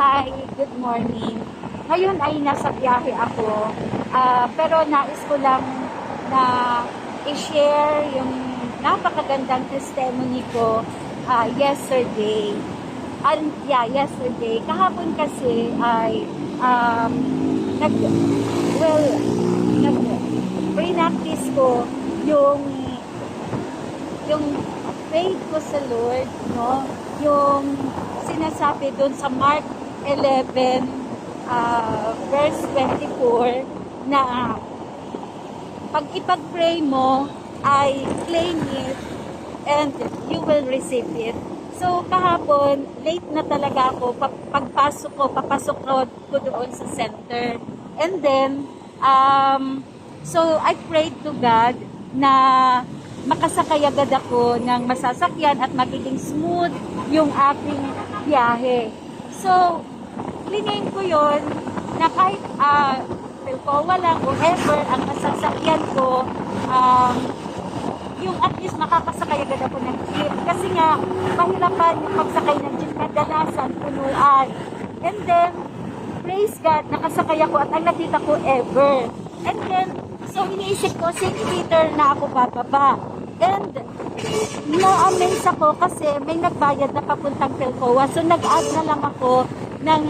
Hi, good morning. Ngayon ay nasa biyahe ako. Ah, pero nais ko lang na i-share yung napakagandang testimony ko ah, yesterday. And yeah, yesterday. Kahapon kasi ay um, nag, well, nag, pre-practice ko yung yung faith ko sa Lord, no? Yung sinasabi doon sa Mark 11 ah, verse 24 na pag ipag-pray mo ay claim it and you will receive it. So kahapon, late na talaga ako Pa- pagpasok ko, papasok ko, ko doon sa center. And then, um, so I prayed to God na makasakay agad ako ng masasakyan at magiging smooth yung aking biyahe. So, cleaning ko yon na kahit uh, wala o ever ang masasakyan ko, um, yung at least makakasakay agad ako ng jeep. Kasi nga, mahirapan yung pagsakay ng jeep kadalasan, punuan. And then, praise God, nakasakay ako at ang nakita ko ever. And then, so iniisip ko, St. Peter na ako bababa. And, na-amaze ako kasi may nagbayad na papuntang Pilcoa. So, nag-add na lang ako ng,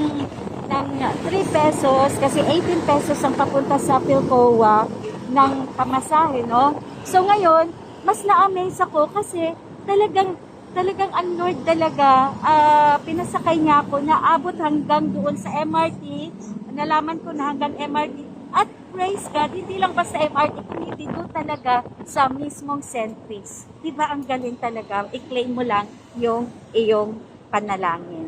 ng 3 pesos kasi 18 pesos ang papunta sa Pilcoa ng pamasahe, no? So, ngayon, mas na-amaze ako kasi talagang talagang ang Lord talaga ah, pinasakay niya ako na abot hanggang doon sa MRT nalaman ko na hanggang MRT at praise God hindi lang basta MRT kundi doon talaga sa mismong St. Chris di ba ang galing talaga i-claim mo lang yung iyong panalangin